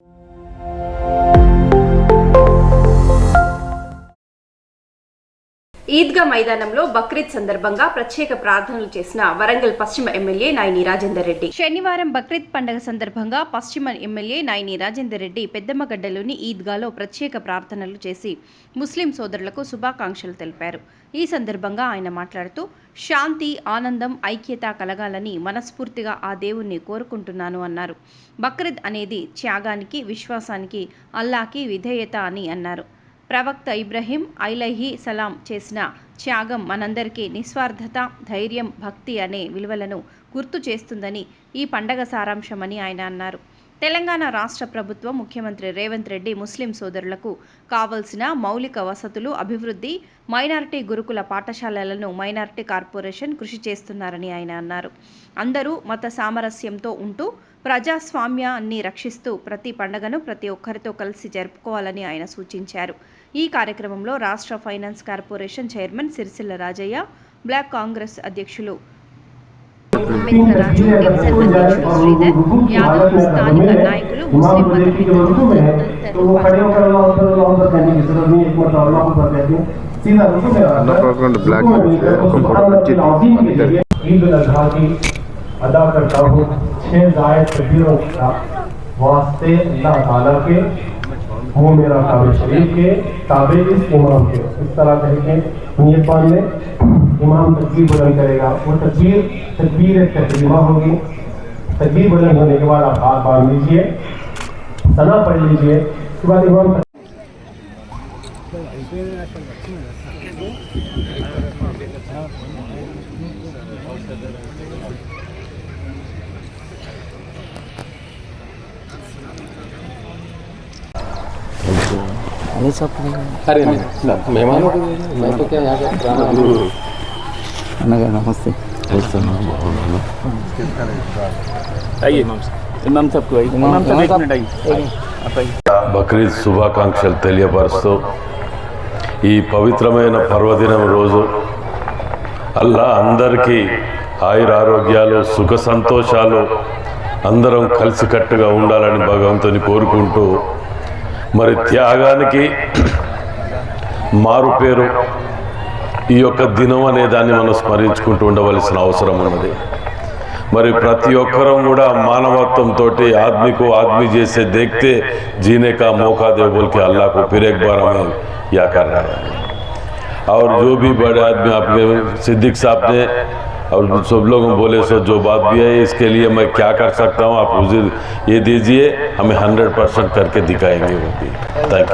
you Eidgah మైదానంలో బక్రీద్ సందర్భంగా ప్రత్యేక ప్రార్థనలు చేసిన వరంగల్ పశ్చిమ ఎమ్మెల్యే నాయని రాజేందర్ రెడ్డి. శనివారం బక్రీద్ పండుగ సందర్భంగా పశ్చిమ ఎమ్మెల్యే నాయని రాజేందర్ రెడ్డి పెద్దమ్మగడ్డలోని ఈద్గాలో ప్రత్యేక ప్రార్థనలు చేసి ముస్లిం సోదరులకు శుభాకాంక్షలు తెలిపారు. ఈ సందర్భంగా ఆయన మాట్లాడుతూ శాంతి ఆనందం ఐక్యత కలగాలని మనస్ఫూర్తిగా ఆ దేవుణ్ణి కోరుకుంటున్నాను అన్నారు. బక్రీద్ అనేది త్యాగానికి విశ్వాసానికి అల్లాకి విధేయత అని అన్నారు. ప్రవక్త ఇబ్రహీం ఐలహి సలాం చేసిన త్యాగం మనందరికీ నిస్వార్థత ధైర్యం భక్తి అనే విలువలను గుర్తు చేస్తుందని ఈ పండగ సారాంశమని ఆయన అన్నారు. తెలంగాణ రాష్ట్ర ప్రభుత్వం ముఖ్యమంత్రి రేవంత్ రెడ్డి ముస్లిం సోదరులకు కావలసిన మౌలిక వసతులు అభివృద్ధి మైనారిటీ గురుకుల పాఠశాలలను మైనారిటీ కార్పొరేషన్ కృషి చేస్తున్నారని ఆయన అన్నారు. అందరూ మత సామరస్యంతో ఉంటూ ప్రజాస్వామ్యాన్ని రక్షిస్తూ ప్రతి పండగను ప్రతి ఒక్కరితో కలిసి జరుపుకోవాలని ఆయన సూచించారు. ఈ కార్యక్రమంలో రాష్ట్ర finance corporation chairman Sircilla Rajaiah block Congress అధ్యక్షులు అంబేద్కర్ రాజు డివిజన్ అధ్యక్షులు శ్రీధర్ యాదవ్ స్థానిక నాయకులు ముస్లిం మత పెద్దలు तो वो खड़े होकर अल्लाह अकबर अल्लाह अकबर कहने की जरूरत नहीं एक मतलब अल्लाह अकबर कहते हैं सीधा रुकू में अल्लाह अकबर का black में है, हुक्म पढ़ो, मस्जिद में। ईद उल अजहा की अदा करता हूँ छह जायद तकबीरों का वास्ते अल्लाह ताला के वो मेरा काबे शरीफ के ताबे इस इमाम के। इस तरह कह के नियत बाँध में इमाम तकबीर बुलंद करेगा। वो तकबीर तकबीर एक तकरीमा होगी। तकबीर बुलंद होने के बाद आप हाथ बाँध लीजिए, सना पढ़ लीजिए, उसके बाद इमाम ये सब अरे नहीं ना मेहमानों को मैं तो क्या यहाँ का नगर नमस्ते आइए इमाम साहब को इमाम साहब एक मिनट आइए బక్రీద్ శుభాకాంక్షలు తెలియపరుస్తూ ఈ పవిత్రమైన పర్వదినం రోజు అల్లా అందరికీ ఆయుర ఆరోగ్యాలు సుఖ సంతోషాలు అందరం కలిసికట్టుగా ఉండాలని భగవంతుని కోరుకుంటూ మరి త్యాగానికి మారు పేరు ఈ యొక్క దినం అనే దాన్ని మనం స్మరించుకుంటూ ఉండవలసిన అవసరం ఉన్నది మరి ప్రతి ఒక్కరం కూడా मानवत्व तोटे आदमी को आदमी जैसे देखते जीने का मौका दे बोल के अल्लाह को फिर एक बार हमें या कर रहा है और जो भी बड़े आदमी आपने सिद्दीक साहब ने और सब लोग बोले, सर, जो बात भी है, इसके लिए मैं क्या कर सकता हूँ? आप मुझे ये दीजिए, हमें हंड्रेड परसेंट करके दिखाएँगे वो भी। Thank you